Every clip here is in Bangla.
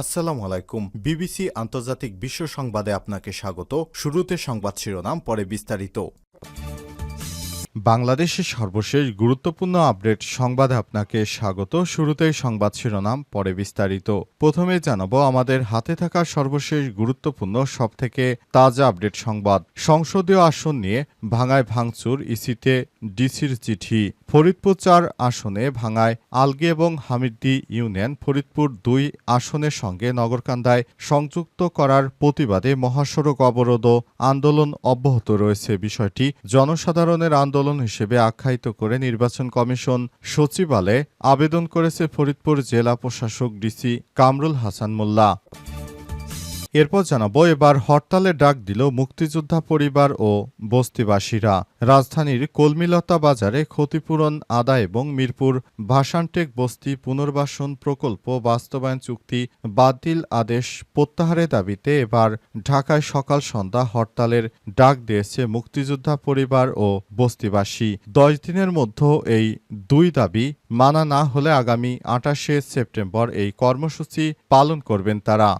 আসসালামু আলাইকুম। বিবিসি আন্তর্জাতিক বিশ্ব সংবাদে আপনাকে স্বাগত। শুরুতে সংবাদ শিরোনাম, পরে বিস্তারিত। বাংলাদেশের সর্বশেষ গুরুত্বপূর্ণ আপডেট সংবাদে আপনাকে স্বাগত। শুরুতেই সংবাদ শিরোনাম, পরে বিস্তারিত। প্রথমে জানাব, আমাদের হাতে থাকা সর্বশেষ গুরুত্বপূর্ণ, সবথেকে তাজা আপডেট সংবাদ। সংসদীয় আসন নিয়ে ভাঙায় ভাঙচুর, ইসিতে ডিসির চিঠি। ফরিদপুর চার আসনে ভাঙায় আলগে এবং হামিদ্দি ইউনিয়ন ফরিদপুর দুই আসনের সঙ্গে নগরকান্দায় সংযুক্ত করার প্রতিবাদে মহাসড়ক অবরোধ আন্দোলন অব্যাহত রয়েছে। বিষয়টি জনসাধারণের আন্দোলন হিসেবে আখ্যায়িত করে নির্বাচন কমিশন সচিবালয়ে আবেদন করেছে ফরিদপুর জেলা প্রশাসক ডিসি কামরুল হাসান মোল্লা। এরপর জানাব, এবার হরতালে ডাক দিল মুক্তিযোদ্ধা পরিবার ও বস্তিবাসীরা। রাজধানীর কলমিলতা বাজারে ক্ষতিপূরণ, আদায় এবং মিরপুর ভাষানটেক বস্তি পুনর্বাসন প্রকল্প বাস্তবায়ন চুক্তি বাতিল আদেশ প্রত্যাহারের দাবিতে এবার ঢাকায় সকাল সন্ধ্যা হরতালের ডাক দিয়েছে মুক্তিযোদ্ধা পরিবার ও বস্তিবাসী। দশ দিনের মধ্যে এই দুই দাবি মানা না হলে আগামী আটাশে সেপ্টেম্বর এই কর্মসূচি পালন করবেন তারা।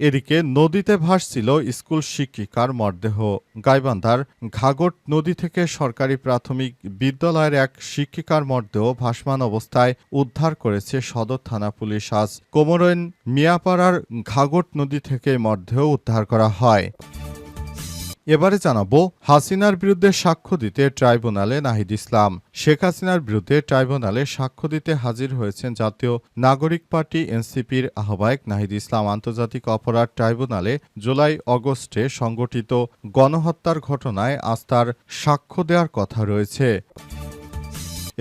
এদিকে নদীতে ভাসছিল স্কুল শিক্ষিকার মরদেহ। গাইবান্ধার ঘাগট নদী থেকে সরকারি প্রাথমিক বিদ্যালয়ের এক শিক্ষিকার মরদেহ ভাসমান অবস্থায় উদ্ধার করেছে সদর থানা পুলিশ। আজ কোমরেন মিয়াপাড়ার ঘাগট নদী থেকে মরদেহ উদ্ধার করা হয়। এবারে জানাব, হাসিনার বিরুদ্ধে সাক্ষ্য দিতে ট্রাইব্যুনালে নাহিদ ইসলাম। শেখ হাসিনার বিরুদ্ধে ট্রাইব্যুনালে সাক্ষ্য দিতে হাজির হয়েছেন জাতীয় নাগরিক পার্টি এনসিপির আহ্বায়ক নাহিদ ইসলাম। আন্তর্জাতিক অপরাধ ট্রাইব্যুনালে জুলাই অগস্টে সংগঠিত গণহত্যার ঘটনায় আস্থার সাক্ষ্য দেওয়ার কথা রয়েছে।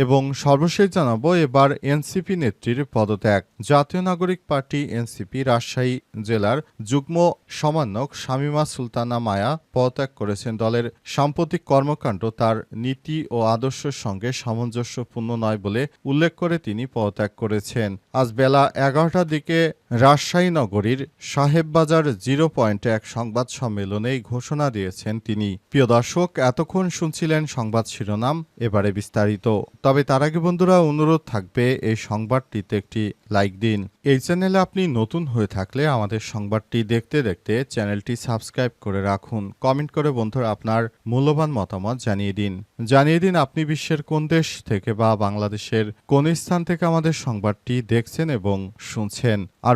এবং সর্বশেষ জানাব, এবার এনসিপি নেত্রীর পদত্যাগ। জাতীয় নাগরিক পার্টি এনসিপি রাজশাহী জেলার যুগ্ম সমন্বয়ক শামিমা সুলতানা মায়া পদত্যাগ করেছেন। দলের সাম্প্রতিক কর্মকাণ্ড তার নীতি ও আদর্শের সঙ্গে সামঞ্জস্যপূর্ণ নয় বলে উল্লেখ করে তিনি পদত্যাগ করেছেন। আজ বেলা এগারোটার দিকে রাজশাহী নগরীর সাহেববাজার জিরো পয়েন্টে এক সংবাদ সম্মেলনে ঘোষণা দিয়েছেন তিনি। প্রিয় দর্শক, এতক্ষণ শুনছিলেন সংবাদ শিরোনাম, এবারে বিস্তারিত। তবে তার আগে বন্ধুরা, অনুরোধ থাকবে এই সংবাদটিতে একটি লাইক দিন। এই চ্যানেলে আপনি নতুন হয়ে থাকলে আমাদের সংবাদটি দেখতে দেখতে চ্যানেলটি সাবস্ক্রাইব করে রাখুন। কমেন্ট করে বন্ধুরা আপনার মূল্যবান মতামত জানিয়ে দিন। জানিয়ে দিন আপনি বিশ্বের কোন দেশ থেকে বা বাংলাদেশের কোন স্থান থেকে আমাদের সংবাদটি দেখছেন এবং শুনছেন। আর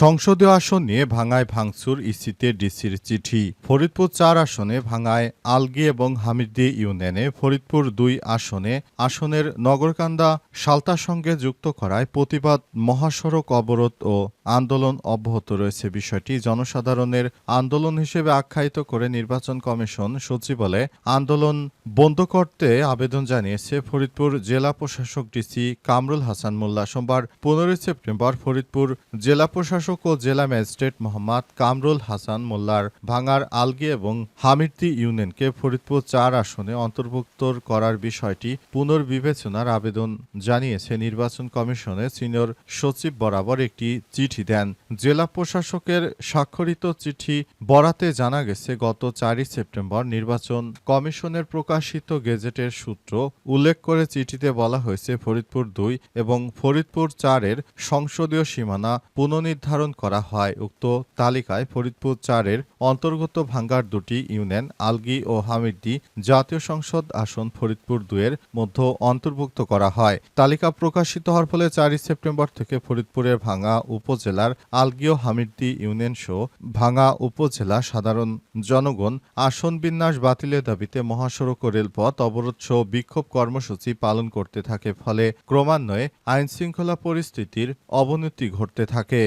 সংসদীয় আসন নিয়ে ভাঙায় ভাঙচুর ইসিতে ডিসির চিঠি। ফরিদপুর চার আসনে ভাঙায় আলগি এবং হামিদি ইউনিয়নে ফরিদপুর দুই আসনে আসনের নগরকান্দা সালতার সঙ্গে যুক্ত করায় প্রতিবাদ, মহাসড়ক অবরোধ ও আন্দোলন অব্যাহত রয়েছে বিষয়টি জনসাধারণের আন্দোলন হিসেবে আখ্যায়িত করে নির্বাচন কমিশন সচিবালয়ে আন্দোলন বন্ধ করতে আবেদন জানিয়েছে ফরিদপুর জেলা প্রশাসক ডিসি কামরুল হাসান মোল্লা। সোমবার পনেরোই সেপ্টেম্বর ফরিদপুর জেলা প্রশাসক ও জেলা ম্যাজিস্ট্রেট মোহাম্মদ কামরুল হাসান মোল্লার ভাঙার আলগি এবং হামিরতি ইউনিয়নকে ফরিদপুর চার আসনে অন্তর্ভুক্ত করার বিষয়টি পুনর্বিবেচনার আবেদন জানিয়েছে নির্বাচন কমিশনের সিনিয়র সচিব বরাবর একটি চিঠি দেন। জেলা প্রশাসকের স্বাক্ষরিত চিঠি বরাতে জানা গেছে, গত চারই সেপ্টেম্বর নির্বাচন কমিশনের প্রকাশিত গেজেটের সূত্র উল্লেখ করে চিঠিতে বলা হয়েছে, ফরিদপুর দুই এবং ফরিদপুর চারের সংসদীয় সীমানা পুনর্নির্ধারণ করা হয়। উক্ত তালিকায় ফরিদপুর চারের অন্তর্গত ভাঙ্গার দুটি ইউনিয়ন, আলগি ও হামিদ্দি জাতীয় সংসদ আসন ফরিদপুর দুয়ের মধ্যে অন্তর্ভুক্ত করা হয়। তালিকা প্রকাশিত হওয়ার ফলে চারই সেপ্টেম্বর থেকে ফরিদপুরের ভাঙ্গা উপজেলার আলগি ও হামিদ্দি ইউনিয়ন সহ ভাঙ্গা উপজেলা সাধারণ জনগণ আসন বিন্যাস বাতিলের দাবিতে মহাসড়ক ও রেলপথ অবরোধ সহ বিক্ষোভ কর্মসূচি পালন করতে থাকে। ফলে ক্রমান্বয়ে আইনশৃঙ্খলা পরিস্থিতির অবনতি ঘটতে থাকে।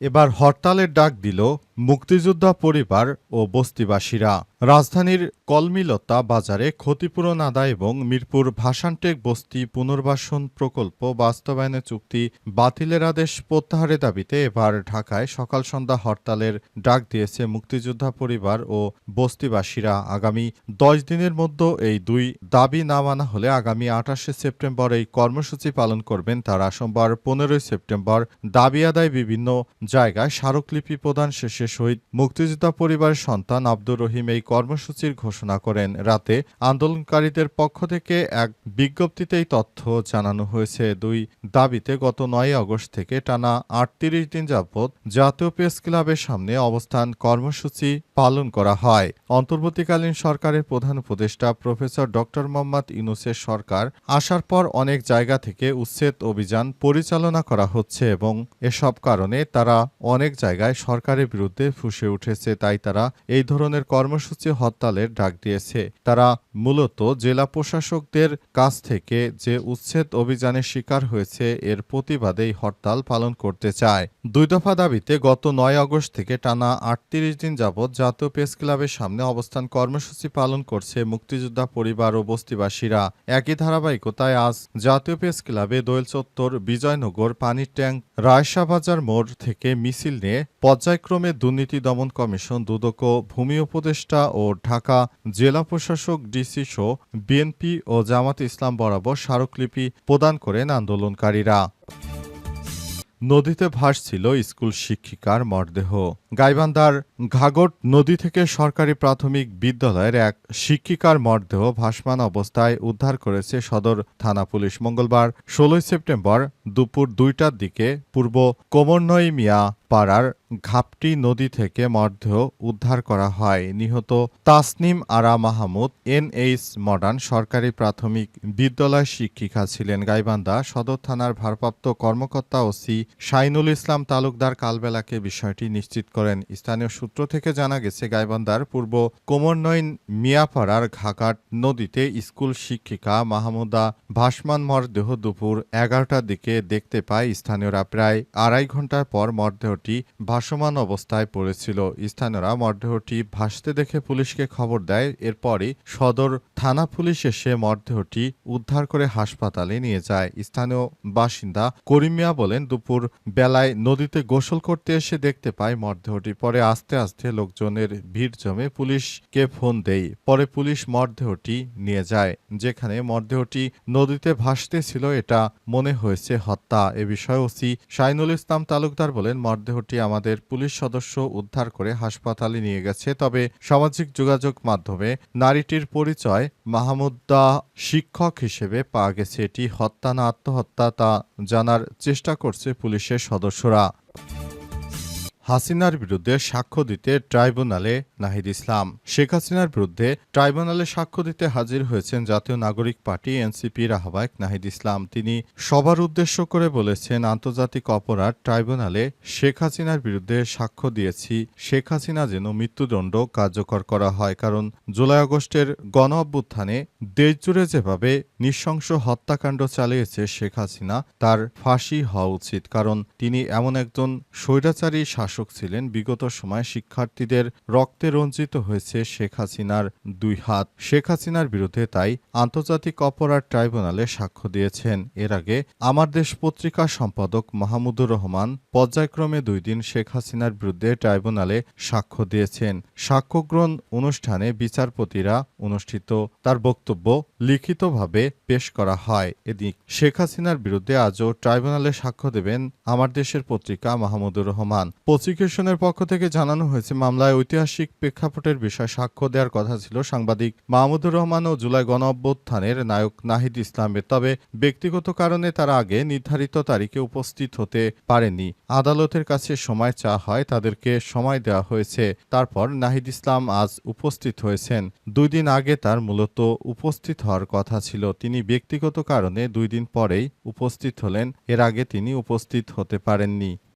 এবার হরতালের ডাক দিল মুক্তিযোদ্ধা পরিবার ও বস্তিবাসীরা। রাজধানীর কলমিলতা বাজারে ক্ষতিপূরণ আদায় এবং মিরপুর ভাষানটেক বস্তি পুনর্বাসন প্রকল্প বাস্তবায়নের চুক্তি বাতিলের আদেশ প্রত্যাহারের দাবিতে এবার ঢাকায় সকাল সন্ধ্যা হরতালের ডাক দিয়েছে মুক্তিযোদ্ধা পরিবার ও বস্তিবাসীরা। আগামী দশ দিনের মধ্যে এই দুই দাবি না মানা হলে আগামী আঠাশে সেপ্টেম্বর এই কর্মসূচি পালন করবেন তারা। সোমবার পনেরোই সেপ্টেম্বর দাবি আদায় বিভিন্ন জায়গায় স্মারকলিপি প্রদান শেষে শহীদ মুক্তিযোদ্ধা পরিবারের সন্তান আব্দুর রহিম এই কর্মসূচির ঘোষণা করেন। রাতে আন্দোলনকারীদের পক্ষ থেকে এক বিজ্ঞপ্তিতেই তথ্য জানানো হয়েছে। দুই দাবিতে গত নয় আগস্ট থেকে টানা আটত্রিশ দিন যাবৎ জাতীয় প্রেস ক্লাবের সামনে অবস্থান কর্মসূচি পালন করা হয়। অন্তর্বর্তীকালীন সরকারের প্রধান উপদেষ্টা প্রফেসর ডক্টর মোহাম্মদ ইউনুসের সরকার আসার পর অনেক জায়গা থেকে উচ্ছেদ অভিযান পরিচালনা করা হচ্ছে এবং এসব কারণে তারা অনেক জায়গায় সরকারের বিরুদ্ধে ফুসে উঠেছে। তাই তারা এই ধরনের কর্মসূচি হরতালের ডাক দিয়েছে। তারা মূলত জেলা প্রশাসকদের কাছ থেকে যে উচ্ছেদ অভিযানের শিকার হয়েছে, এর প্রতিবাদেই হরতাল পালন করতে চায়। দুই দফা দাবিতে গত নয় আগস্ট থেকে টানা আটত্রিশ দিন যাবৎ জাতীয় প্রেস ক্লাবের সামনে অবস্থান কর্মসূচি পালন করছে মুক্তিযোদ্ধা পরিবার ও বস্তিবাসীরা। একই ধারাবাহিকতায় আজ জাতীয় প্রেস ক্লাবে দোয়েল চত্বর, বিজয়নগর, পানির ট্যাঙ্ক, রায়শাবাজার মোড় থেকে মিছিল নিয়ে পর্যায়ক্রমে দুর্নীতি দমন কমিশন, দুদক ভূমি উপদেষ্টা ও ঢাকা জেলা প্রশাসক ডিসি সহ বিএনপি ও জামাত ইসলাম বরাবর স্মারকলিপি প্রদান করেন আন্দোলনকারীরা। নদীতে ভাসছিল স্কুল শিক্ষিকার মরদেহ। গাইবান্ধার ঘাগট নদী থেকে সরকারি প্রাথমিক বিদ্যালয়ের এক শিক্ষিকার মরদেহ ভাসমান অবস্থায় উদ্ধার করেছে সদর থানা পুলিশ। মঙ্গলবার ষোলোই সেপ্টেম্বর দুপুর দুইটার দিকে পূর্ব কোমরনই মিয়া পাড়ার ঘাপটি নদী থেকে মরদেহ উদ্ধার করা হয়। নিহত তাসনিম আরা মাহমুদ, এনএইচ মডার্ন সরকারি প্রাথমিক বিদ্যালয় শিক্ষিকা ছিলেন। গাইবান্ধা সদর থানার ভারপ্রাপ্ত কর্মকর্তা ওসি শাইনুল ইসলাম তালুকদার কালবেলাকে বিষয়টি নিশ্চিত করেন। স্থানীয় সূত্র থেকে জানা গেছে, গাইবান্ধার পূর্ব কোমরনৈন মিয়াপাড়ার ঘাকাট নদীতে স্কুল শিক্ষিকা মাহমুদা ভাসমান মরদেহ দুপুর এগারোটার দিকে দেখতে পায়। স্থানীয়রা প্রায় আড়াই ঘণ্টার পর মরদেহটি ভাসমান অবস্থায় পড়েছিল। স্থানীয়রা মরদেহটি ভাসতে দেখে পুলিশকে খবর দেয়, এরপরই সদর থানা পুলিশ এসে মরদেহটি উদ্ধার করে হাসপাতালে নিয়ে যায়। স্থানীয় বাসিন্দা করিমিয়া বলেন, দুপুর বেলায় নদীতে গোসল করতে এসে দেখতে পায় মরদেহটি, পরে আস্তে আস্তে লোকজনের ভিড় জমে পুলিশকে ফোন দেই। পরে পুলিশ মরদেহটি নিয়ে যায়, যেখানে মরদেহটি নদীতে ভাসতেছিল এটা মনে হয়েছে হত্যা। এ বিষয়ে ওসি শাইনুল ইসলাম তালুকদার বলেন, মরদেহটি আমাদের পুলিশ সদস্য উদ্ধার করে হাসপাতালে নিয়ে গেছে। তবে সামাজিক যোগাযোগ মাধ্যমে নারীটির পরিচয় মাহমুদ্দা শিক্ষক হিসেবে পাওয়া গেছে। এটি হত্যা না আত্মহত্যা তা জানার চেষ্টা করছে পুলিশের সদস্যরা। হাসিনার বিরুদ্ধে সাক্ষ্য দিতে ট্রাইব্যুনালে নাহিদ ইসলাম। শেখ হাসিনার বিরুদ্ধে ট্রাইব্যুনালে সাক্ষ্য দিতে হাজির হয়েছেন জাতীয় নাগরিক পার্টি এনসিপির আহ্বায়ক নাহিদ ইসলাম। তিনি সবার উদ্দেশ্য করে বলেছেন, আন্তর্জাতিক অপরাধ ট্রাইব্যুনালে শেখ হাসিনার বিরুদ্ধে সাক্ষ্য দিয়েছি। শেখ হাসিনা যেন মৃত্যুদণ্ড কার্যকর করা হয়, কারণ জুলাই আগস্টের গণ অভ্যুত্থানে দেশজুড়ে যেভাবে নৃশংস হত্যাকাণ্ড চালিয়েছে শেখ হাসিনা, তার ফাঁসি হওয়া উচিত, কারণ তিনি এমন একজন স্বৈরাচারী শাসক ছিলেন। বিগত সময় শিক্ষার্থীদের রক্তে রঞ্জিত হয়েছে শেখ হাসিনার দুই হাত। শেখ হাসিনার বিরুদ্ধে তাই আন্তর্জাতিক অপরাধ ট্রাইব্যুনালে সাক্ষ্য দিয়েছেন। এর আগে আমার দেশ পত্রিকা সম্পাদক মাহমুদুর রহমান পর্যায়ক্রমে দুই দিন শেখ হাসিনার বিরুদ্ধে ট্রাইব্যুনালে সাক্ষ্য দিয়েছেন। সাক্ষ্যগ্রহণ অনুষ্ঠানে বিচারপতিরা অনুষ্ঠিত তার বক্তব্য লিখিতভাবে পেশ করা হয়। এদিক শেখ হাসিনার বিরুদ্ধে আজও ট্রাইব্যুনালে সাক্ষ্য দেবেন আমার দেশের পত্রিকা মাহমুদুর রহমান। প্রসিকিউশনের পক্ষ থেকে জানানো হয়েছে, মামলায় ঐতিহাসিক প্রেক্ষাপটের বিষয়ে সাক্ষ্য দেওয়ার কথা ছিল সাংবাদিক মাহমুদুর রহমান ও জুলাই গণ অভ্যুত্থানের নায়ক নাহিদ ইসলামের। তবে ব্যক্তিগত কারণে তারা আগে নির্ধারিত তারিখে উপস্থিত হতে পারেনি। আদালতের কাছে সময় চা হয়, তাদেরকে সময় দেওয়া হয়েছে। তারপর নাহিদ ইসলাম আজ উপস্থিত হয়েছেন। দুই দিন আগে তার মূলত উপস্থিত হওয়ার কথা ছিল। তিনি ব্যক্তিগত কারণে দুই দিন পরেই উপস্থিত হলেন। এর আগে তিনি উপস্থিত হতে পারেননি।